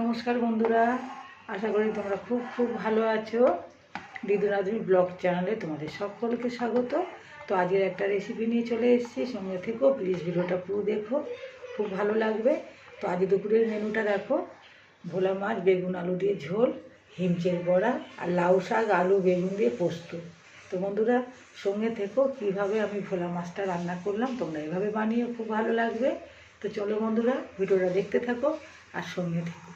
নমস্কার বন্ধুরা, আশা করি তোমরা খুব খুব ভালো আছো। দিদুরাদুর ব্লগ চ্যানেলে তোমাদের সকলকে স্বাগত। তো আজকের একটা রেসিপি নিয়ে চলে এসেছি, সঙ্গে থেকেও প্লিজ ভিডিওটা পুরো দেখো, খুব ভালো লাগবে। তো আজ দুপুরের মেনুটা দেখো, ভোলা মাছ, বেগুন, আলু দিয়ে ঝোল, হিমচের বড়া আর লাউ শাক, আলু, বেগুন দিয়ে পোস্ত। তো বন্ধুরা, সঙ্গে থেকো কীভাবে আমি ভোলা মাছটা রান্না করলাম, তোমরা এভাবে বানিয়ে খুব ভালো লাগবে। তো চলো বন্ধুরা, ভিডিওটা দেখতে থাকো আর সঙ্গে থেকো।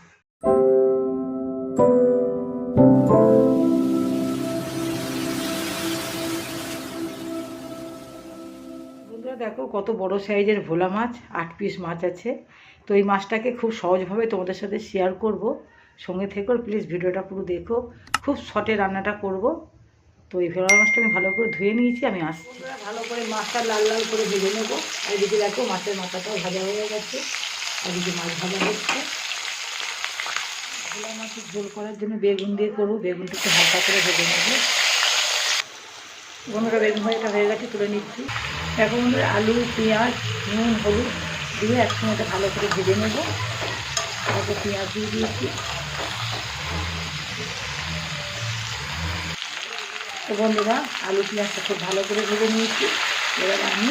দেখো কত বড় সাইজের ভোলা মাছ, আট পিস মাছ আছে। তো এই মাছটাকে খুব সহজভাবে তোমাদের সাথে শেয়ার করব। সঙ্গে থেকো প্লিজ ভিডিওটা পুরো দেখো। খুব শর্টে রান্নাটা করব। তো এই ভোলা মাছটা আমি ভালো করে ধুয়ে নিয়েছি, আমি আসছি। ভালো করে মাছটা লাল লাল করে ভেজে নেব। আর এদিকে দেখো মাছের মাথাটাও ভাজা হয়ে গেছে। আর এদিকে মাছ ভাজা হচ্ছে। ভোলা মাছের ঝোল করার জন্য বেগুন দিয়ে করব। বেগুনটা একটু হালকা করে ভেজে নেব। বন্ধুরা বেগুন ভাজাটা হয়ে গেছে, তুলে নিচ্ছি। এখন বন্ধুরা আলু, পেঁয়াজ, নুন, হলুদ দিয়ে একসঙ্গে ভালো করে ভেজে নেব। তারপর পেঁয়াজ দিয়ে দিয়েছি। তো বন্ধুরা, আলু, পেঁয়াজটা খুব ভালো করে ভেজে নিয়েছি। এবার আমি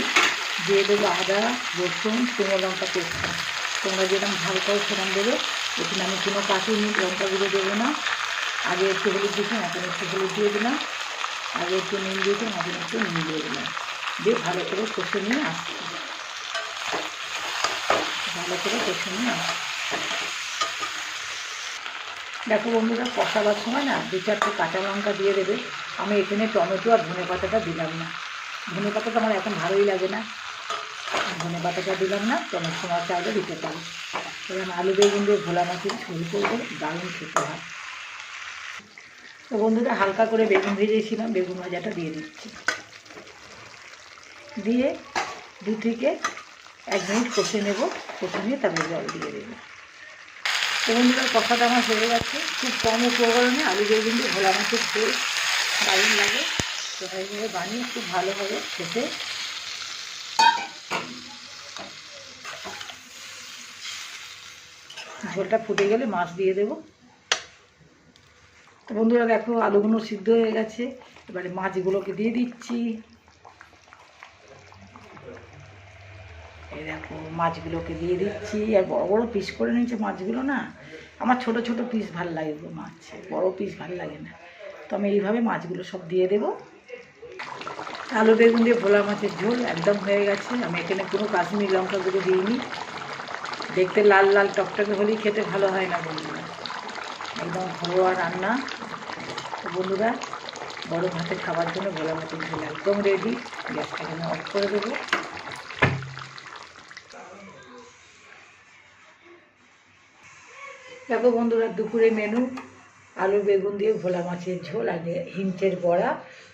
দিয়ে দেবো আদা, রসুন শুকনো লঙ্কা পেস্টটা। তোমরা যেরকম ভালো করো সেরকম দেবে। এখানে আমি কোনো কাটিনি লঙ্কাগুলো দেবো না। আগে একটু হলুদ দিয়েছিলাম এখন একটু হলুদ দিয়ে দিলাম। আগে একটু নুন দিয়েছিলাম এখন একটু নুন দিয়ে দিলাম। দিয়ে ভালো করে কষে নিয়ে আসছি। ভালো করে কষে নিয়ে আসছি। দেখো বন্ধুরা, কষাবার সময় না দু চারটে কাঁচা লঙ্কা দিয়ে দেবে। আমি এখানে টমেটো আর ধনে পাতাটা দিলাম না। ধনে পাতাটা আমার এখন ভালোই লাগে না। ধনে পাতাটা দিলাম না, টমেটো সময় চাইলে দিতে পারি এবার আলু বেগুন দিয়ে ভোলা মাছের ঝোল করব, দারুণ খেতে হয়। তো বন্ধুরা হালকা করে বেগুন ভেজেছিলাম, বেগুন ভাজাটা দিয়ে দিচ্ছি। দিয়ে দু থেকে এক মিনিট কষে নেব, কষে নিয়ে তারপরে জল দিয়ে দেবো। তো বন্ধুরা কষাটা আমার হয়ে গেছে, খুব কম উপকরণে আলু বেগুন দিয়ে ভোলা মাছের ঝোল দারুণ লাগে। তো এইভাবে বানিয়ে খুব ভালো হবে খেতে। ঝোলটা ফুটে গেলে মাছ দিয়ে দেবো। তো বন্ধুরা দেখো, আলুগুলো সিদ্ধ হয়ে গেছে। এবারে মাছগুলোকে দিয়ে দিচ্ছি। দেখো, মাছগুলোকে দিয়ে দিচ্ছি। আর বড় বড় পিস করে নিয়েছে মাছগুলো না। আমার ছোট ছোট পিস ভালো লাগে মাছ। বড় পিস ভালো লাগে না। তো আমি এইভাবে মাছগুলো সব দিয়ে দেবো। আলু বেগুন দিয়ে ভোলা মাছের ঝোল একদম হয়ে গেছে। আমি এখানে কোনো কাশ্মীর লঙ্কাগুলো দিইনি। দেখতে লাল লাল টকটকে হলেই খেতে ভালো হয় না বন্ধুরা। একদম ঘরোয়া রান্না। তো বন্ধুরা, বড় ভাতে খাবার জন্য ভোলা মাছের ঝোল একদম রেডি গ্যাসটাকে আমি অফ করে দেবো। দেখো বন্ধুরা, দুপুরে মেনু আলু বেগুন দিয়ে ভোলা মাছের ঝোল আর হিমচের বড়া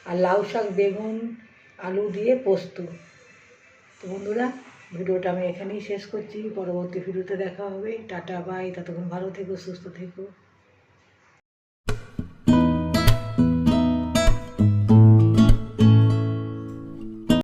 আর লাউ শাক, বেগুন, আলু দিয়ে পোস্ত। তো বন্ধুরা, ভিডিওটা আমি এখানেই শেষ করছি। পরবর্তী ভিডিওতে দেখা হবে। টাটা বাই ততক্ষণ ভালো থেকো, সুস্থ থেকো।